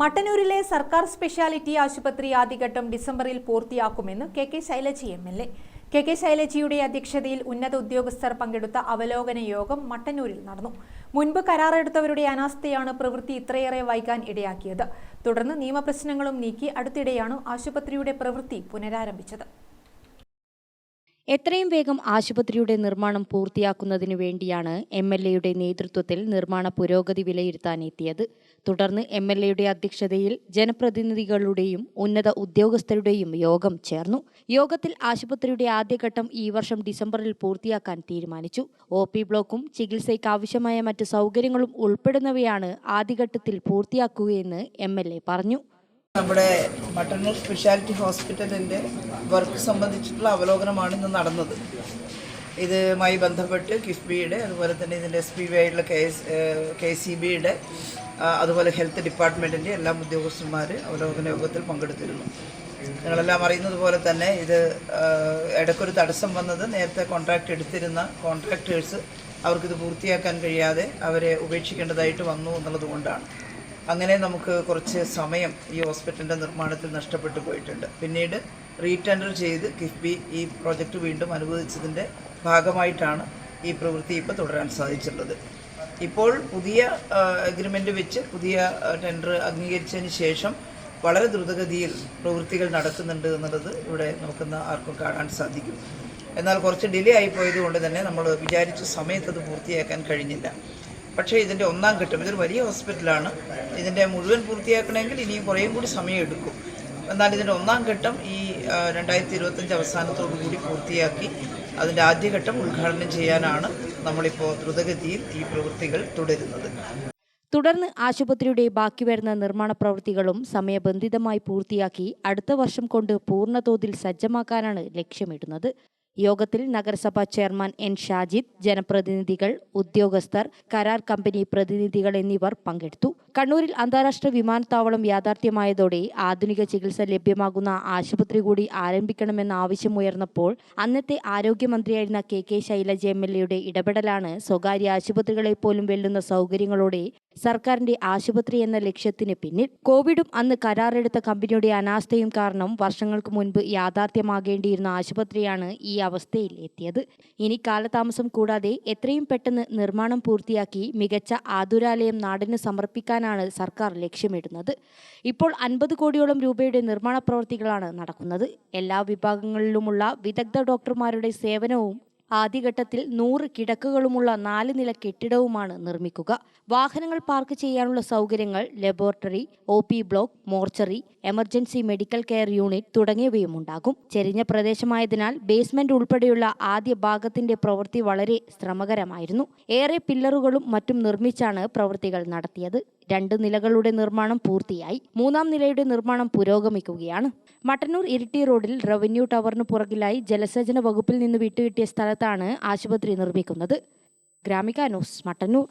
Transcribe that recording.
മട്ടന്നൂരിലെ സർക്കാർ സ്പെഷ്യാലിറ്റി ആശുപത്രി ആദ്യഘട്ടം ഡിസംബറിൽ പൂർത്തിയാക്കുമെന്ന് K K Shailaja M L A. K K ശൈലജിയുടെ അധ്യക്ഷതയിൽ ഉന്നത ഉദ്യോഗസ്ഥർ പങ്കെടുത്ത അവലോകന യോഗം മട്ടന്നൂരിൽ നടന്നു. മുൻപ് കരാറെടുത്തവരുടെ അനാസ്ഥയാണ് പ്രവൃത്തി ഇത്രയേറെ വൈകാൻ ഇടയാക്കിയത്. തുടർന്ന് നിയമപ്രശ്നങ്ങളും നീക്കി അടുത്തിടെയാണ് ആശുപത്രിയുടെ പ്രവൃത്തി പുനരാരംഭിച്ചത്. എത്രയും വേഗം ആശുപത്രിയുടെ നിർമ്മാണം പൂർത്തിയാക്കുന്നതിനു വേണ്ടിയാണ് എം എൽ എയുടെ നേതൃത്വത്തിൽ നിർമ്മാണ പുരോഗതി വിലയിരുത്താൻ എത്തിയത് തുടർന്ന് എം എൽ എയുടെ അധ്യക്ഷതയിൽ ജനപ്രതിനിധികളുടെയും ഉന്നത ഉദ്യോഗസ്ഥരുടെയും യോഗം ചേർന്നു. യോഗത്തിൽ ആശുപത്രിയുടെ ആദ്യഘട്ടം ഈ വർഷം ഡിസംബറിൽ പൂർത്തിയാക്കാൻ തീരുമാനിച്ചു. ഒ പി ബ്ലോക്കും ചികിത്സയ്ക്ക് ആവശ്യമായ മറ്റ് സൗകര്യങ്ങളും ഉൾപ്പെടുന്നവയാണ് ആദ്യഘട്ടത്തിൽ പൂർത്തിയാക്കുകയെന്ന് എം എൽ എ പറഞ്ഞു. നമ്മുടെ മട്ടന്നൂർ സ്പെഷ്യാലിറ്റി ഹോസ്പിറ്റലിന്റെ വർക്ക് സംബന്ധിച്ചിട്ടുള്ള അവലോകനമാണ് ഇന്ന് നടന്നത്. ഇതുമായി ബന്ധപ്പെട്ട് കിഫ്ബിയുടെ അതുപോലെ തന്നെ ഇതിന്റെ എസ് പി ബി ആയിട്ടുള്ള കെ കെ സി ബിയുടെ അതുപോലെ ഹെൽത്ത് ഡിപ്പാർട്ട്മെന്റിന്റെ എല്ലാ ഉദ്യോഗസ്ഥന്മാർ അവലോകന യോഗത്തിൽ പങ്കെടുത്തിരുന്നു. നിങ്ങളെല്ലാം അറിയുന്നത് പോലെ തന്നെ ഇത് ഇടയ്ക്കൊരു തടസ്സം വന്നത് നേരത്തെ കോൺട്രാക്റ്റ് എടുത്തിരുന്ന കോൺട്രാക്ടേഴ്സ് അവർക്കിത് പൂർത്തിയാക്കാൻ കഴിയാതെ അവരെ ഉപേക്ഷിക്കേണ്ടതായിട്ട് വന്നു എന്നുള്ളത് കൊണ്ടാണ്. അങ്ങനെ നമുക്ക് കുറച്ച് സമയം ഈ ഹോസ്പിറ്റലിന്റെ നിർമ്മാണത്തിൽ നഷ്ടപ്പെട്ടു പോയിട്ടുണ്ട്. പിന്നീട് റീടെൻഡർ ചെയ്ത് കിഫ്ബി ഈ പ്രോജക്റ്റ് വീണ്ടും അനുവദിച്ചതിന്റെ ഭാഗമായിട്ടാണ് ഈ പ്രവൃത്തി ഇപ്പോൾ തുടരാൻ സാധിച്ചിട്ടുള്ളത്. ഇപ്പോൾ പുതിയ അഗ്രിമെന്റ് വെച്ച് പുതിയ ടെൻഡർ അംഗീകരിച്ചതിന് ശേഷം വളരെ ദ്രുതഗതിയിൽ പ്രവൃത്തികൾ നടക്കുന്നുണ്ട് എന്നുള്ളത് ഇവിടെ നോക്കുന്ന ആർക്കും കാണാൻ സാധിക്കും. എന്നാൽ കുറച്ച് ഡിലേ ആയി പോയത് കൊണ്ട് തന്നെ നമ്മൾ വിചാരിച്ച സമയത്ത് അത് പൂർത്തിയാക്കാൻ കഴിഞ്ഞില്ല. പക്ഷേ ഇതിന്റെ ഒന്നാം ഘട്ടം ഇതൊരു വലിയ ഹോസ്പിറ്റലാണ്. ഇതിന്റെ മുഴുവൻ പൂർത്തിയാക്കണമെങ്കിൽ ഇനിയും കുറേയും കൂടി സമയം എടുക്കും. എന്നാൽ ഇതിന്റെ ഒന്നാം ഘട്ടം ഈ രണ്ടായിരത്തി ഇരുപത്തഞ്ച് അവസാനത്തോടു കൂടി പൂർത്തിയാക്കി അതിന്റെ ആദ്യഘട്ടം ഉദ്ഘാടനം ചെയ്യാനാണ് നമ്മളിപ്പോൾ ദ്രുതഗതിയിൽ ഈ പ്രവൃത്തികൾ തുടരുന്നത്. തുടർന്ന് ആശുപത്രിയുടെ ബാക്കി വരുന്ന നിർമ്മാണ പ്രവൃത്തികളും സമയബന്ധിതമായി പൂർത്തിയാക്കി അടുത്ത വർഷം കൊണ്ട് പൂർണതോതിൽ സജ്ജമാക്കാനാണ് ലക്ഷ്യമിടുന്നത്. യോഗത്തിൽ നഗരസഭാ ചെയർമാൻ എൻ ഷാജിദ് ജനപ്രതിനിധികൾ ഉദ്യോഗസ്ഥർ കരാർ കമ്പനി പ്രതിനിധികൾ എന്നിവർ പങ്കെടുത്തു. കണ്ണൂരിൽ അന്താരാഷ്ട്ര വിമാനത്താവളം യാഥാർത്ഥ്യമായതോടെ ആധുനിക ചികിത്സ ലഭ്യമാകുന്ന ആശുപത്രി കൂടി ആരംഭിക്കണമെന്ന ആവശ്യമുയർന്നപ്പോൾ അന്നത്തെ ആരോഗ്യമന്ത്രിയായിരുന്ന K K Shailaja M L എയുടെ ഇടപെടലാണ് സ്വകാര്യ ആശുപത്രികളെ പോലും വെല്ലുന്ന സൗകര്യങ്ങളോടെ സർക്കാരിന്റെ ആശുപത്രി എന്ന ലക്ഷ്യത്തിന് പിന്നിൽ. കോവിഡും അന്ന് കരാറെടുത്ത കമ്പനിയുടെ അനാസ്ഥയും കാരണം വർഷങ്ങൾക്ക് മുൻപ് യാഥാർത്ഥ്യമാകേണ്ടിയിരുന്ന ആശുപത്രിയാണ് ഈ അവസ്ഥയിൽ എത്തിയത് ഇനി കാലതാമസം കൂടാതെ എത്രയും പെട്ടെന്ന് നിർമ്മാണം പൂർത്തിയാക്കി മികച്ച ആതുരാലയം നാടിന് സമർപ്പിക്കാനാണ് സർക്കാർ ലക്ഷ്യമിടുന്നത്. ഇപ്പോൾ അൻപത് കോടിയോളം രൂപയുടെ നിർമ്മാണ പ്രവൃത്തികളാണ് നടക്കുന്നത്. എല്ലാ വിഭാഗങ്ങളിലുമുള്ള വിദഗ്ധ ഡോക്ടർമാരുടെ സേവനവും ആദ്യഘട്ടത്തിൽ നൂറ് കിടക്കുകളുമുള്ള നാല് നില കെട്ടിടവുമാണ് നിർമ്മിക്കുക. വാഹനങ്ങൾ പാർക്ക് ചെയ്യാനുള്ള സൗകര്യങ്ങൾ laboratory O P block mortuary emergency medical care unit തുടങ്ങിയവയും ഉണ്ടാകും. ചെരിഞ്ഞ പ്രദേശമായതിനാൽ ബേസ്മെന്റ് ഉൾപ്പെടെയുള്ള ആദ്യ ഭാഗത്തിന്റെ പ്രവൃത്തി വളരെ ശ്രമകരമായിരുന്നു. ഏറെ പില്ലറുകളും മറ്റും നിർമ്മിച്ചാണ് പ്രവൃത്തികൾ നടത്തിയത്. രണ്ട് നിലകളുടെ നിർമ്മാണം പൂർത്തിയായി. മൂന്നാം നിലയുടെ നിർമ്മാണം പുരോഗമിക്കുകയാണ്. മട്ടന്നൂർ ഇരിട്ടി റോഡിൽ റവന്യൂ ടവറിന് പുറകിലായി ജലസേചന വകുപ്പിൽ നിന്ന് വിട്ടുകിട്ടിയ സ്ഥലത്താണ് ആശുപത്രി നിർമ്മിക്കുന്നത്. ഗ്രാമിക ന്യൂസ് മട്ടന്നൂർ.